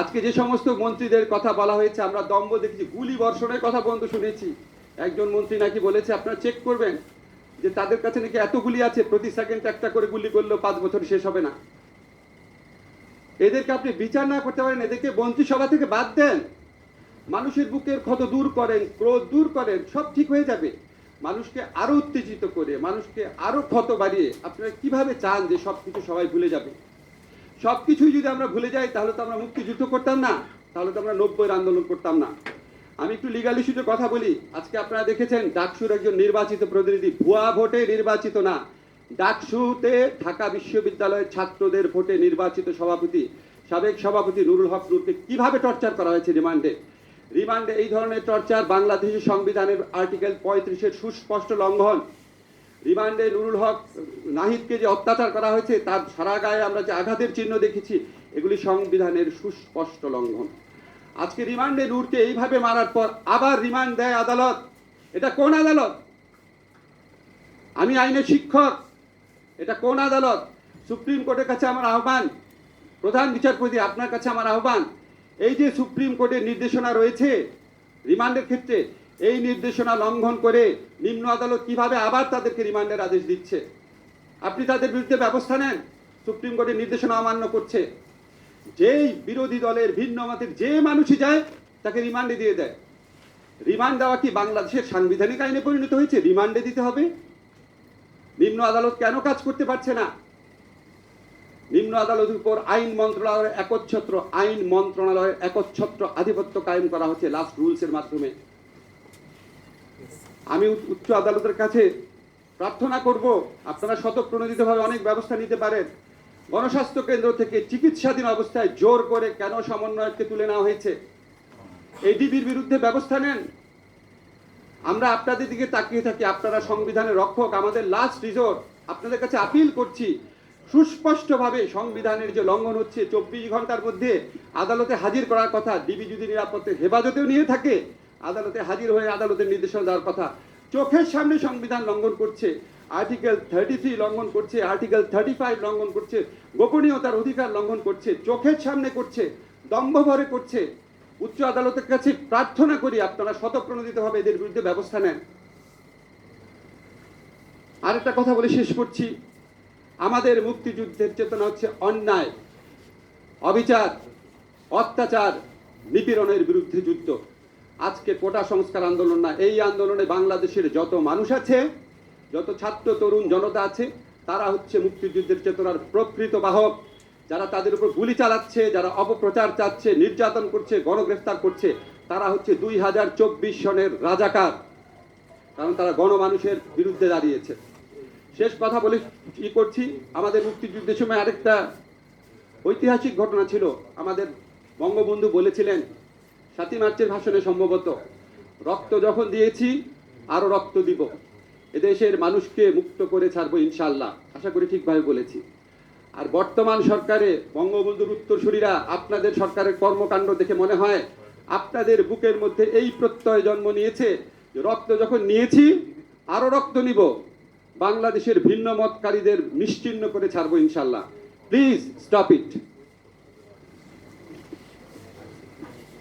আজকে যে সমস্ত মন্ত্রীদের কথা বলা হয়েছে, আমরা দম্ভ দেখেছি, গুলি বর্ষণের কথা বন্ধ শুনেছি। একজন মন্ত্রী নাকি বলেছে, আপনারা চেক করবেন যে তাদের কাছে নাকি এত গুলি আছে, প্রতি সেকেন্ড একটা করে গুলি করলেও পাঁচ বছর শেষ হবে না। এদেরকে আপনি বিচার না করতে পারেন, এদেরকে মন্ত্রিসভা থেকে বাদ দেন। মানুষের বুকের ক্ষত দূর করেন, ক্রোধ দূর করেন, সব ঠিক হয়ে যাবে। মানুষকে আরও উত্তেজিত করে, মানুষকে আরও ক্ষত বাড়িয়ে আপনারা কীভাবে চান যে সব কিছু সবাই ভুলে যাবে? সব কিছুই যদি আমরা ভুলে যাই, তাহলে তো আমরা মুক্তিযুদ্ধ করতাম না, তাহলে তো আমরা নব্বই আন্দোলন করতাম না। আমি একটু লিগাল ইস্যুতে কথা বলি। আজকে আপনারা দেখেছেন ডাকসুর একজন নির্বাচিত প্রতিনিধি, ভুয়া ভোটে নির্বাচিত না। ডাকসুতে ঢাকা বিশ্ববিদ্যালয়ের ছাত্রদের ভোটে নির্বাচিত সভাপতি, সাবেক সভাপতি নুরুল হক নুরকে কীভাবে টর্চার করা হয়েছে রিমান্ডে? রিমান্ডে এই ধরনের টর্চার বাংলাদেশের সংবিধানের আর্টিকেল পঁয়ত্রিশের সুস্পষ্ট লঙ্ঘন। রিমান্ডে নুরুল হক, নাহিদকে যে অত্যাচার করা হয়েছে, তার সারা গায়ে আমরা যে আঘাতের চিহ্ন দেখেছি, এগুলি সংবিধানের সুস্পষ্ট লঙ্ঘন। আজকে রিমান্ডে নূরকে এইভাবে মারার পর আবার রিমান্ড দেয় আদালত। এটা কোন আদালত? আমি আইনের শিক্ষক, এটা কোন আদালত? সুপ্রিম কোর্টের কাছে আমার আহ্বান, প্রধান বিচারপতি আপনার কাছে আমার আহ্বান, এই যে সুপ্রিম কোর্টের নির্দেশনা রয়েছে, রিমান্ডের ক্ষেত্রে এই নির্দেশনা লঙ্ঘন করে নিম্ন আদালত কীভাবে আবার তাদেরকে রিমান্ডের আদেশ দিচ্ছে? আপনি তাদের বিরুদ্ধে ব্যবস্থা নেন, সুপ্রিম কোর্টের নির্দেশনা অমান্য করছে। যেই বিরোধী দলের ভিন্ন মতের যে মানুষই যায়, তাকে রিমান্ডে দিয়ে দেয়। রিমান্ড দেওয়া কি বাংলাদেশের সাংবিধানিক আইনে পরিণত হয়েছে? রিমান্ডে দিতে হবে। নিম্ন আদালত কেন কাজ করতে পারছে না? নিম্ন আদালতের উপর আইন মন্ত্রণালয়ের একচ্ছত্র, আইন মন্ত্রণালয়ের একচ্ছত্র আধিপত্য কায়েম করা হচ্ছে লাস্ট রুলসের মাধ্যমে। আমি উচ্চ- আদালতের কাছে প্রার্থনা করব, আপনারা স্বতঃপ্রণোদিতভাবে অনেক ব্যবস্থা নিতে পারেন। গণস্বাস্থ্য কেন্দ্র থেকে চিকিৎসাধীন অবস্থায় জোর করে কেন সমন্বয়ককে তুলে নেওয়া হয়েছে? এডিবির বিরুদ্ধে ব্যবস্থা নেন। আমরা আপনাদের দিকে তাকিয়ে থাকি, আপনারা সংবিধানের রক্ষক, আমাদের লাস্ট রিজোর্ট আপনাদের কাছে আপিল করছি, সুস্পষ্টভাবে সংবিধানের যে লঙ্ঘন হচ্ছে, চব্বিশ ঘণ্টার মধ্যে আদালতে হাজির করার কথা ডিবি যদি নিরাপত্তার হেফাজতেও নিয়ে থাকে আদালতে হাজির হয়ে আদালতের নির্দেশনা দেওয়ার কথা। চোখের সামনে সংবিধান লঙ্ঘন করছে আর্টিকেল থার্টি থ্রি লঙ্ঘন করছে আর্টিকেল থার্টি ফাইভ লঙ্ঘন করছে, গোপনীয়তার অধিকার লঙ্ঘন করছে, চোখের সামনে করছে, দম্ভভরে করছে। উচ্চ আদালতের কাছে প্রার্থনা করি আপনারা শতপ্রণোদিতভাবে এদের বিরুদ্ধে ব্যবস্থা নেন। আরেকটা কথা বলে শেষ করছি। আমাদের মুক্তিযুদ্ধের চেতনা হচ্ছে অন্যায়, অবিচার, অত্যাচার, নিপীড়নের বিরুদ্ধে যুদ্ধ। আজকে কোটা সংস্কার আন্দোলন না, এই আন্দোলনে বাংলাদেশের যত মানুষ আছে, যত ছাত্র, তরুণ জনতা আছে, তারা হচ্ছে মুক্তিযুদ্ধের চেতনার প্রকৃত বাহক। যারা তাদের উপর গুলি চালাচ্ছে, যারা অপপ্রচার চাচ্ছে, নির্যাতন করছে, গণগ্রেফতার করছে, তারা হচ্ছে দুই হাজার চব্বিশ সনের রাজাকার। কারণ তারা গণমানুষের বিরুদ্ধে দাঁড়িয়েছে। শেষ কথা বলে কি করছি, আমাদের মুক্তিযুদ্ধের সময় আরেকটা ঐতিহাসিক ঘটনা ছিল। আমাদের বঙ্গবন্ধু বলেছিলেন সাতই মার্চের ভাষণে সম্ভবত রক্ত যখন দিয়েছি, আরও রক্ত দিব। এদেশের মানুষকে মুক্ত করে ছাড়বো ইনশাল্লাহ আশা করি ঠিকভাবে বলেছি। আর বর্তমান সরকারে বঙ্গবন্ধুর উত্তরসূরিরা আপনাদের সরকারের কর্মকাণ্ড দেখে মনে হয় আপনাদের বুকের মধ্যে এই প্রত্যয় জন্ম নিয়েছে রক্ত যখন নিয়েছি, আরও রক্ত নিব। বাংলাদেশের ভিন্ন মতকারীদের নিশ্চিহ্ন করে ছাড়বো ইনশাল্লাহ প্লিজ স্টপ ইট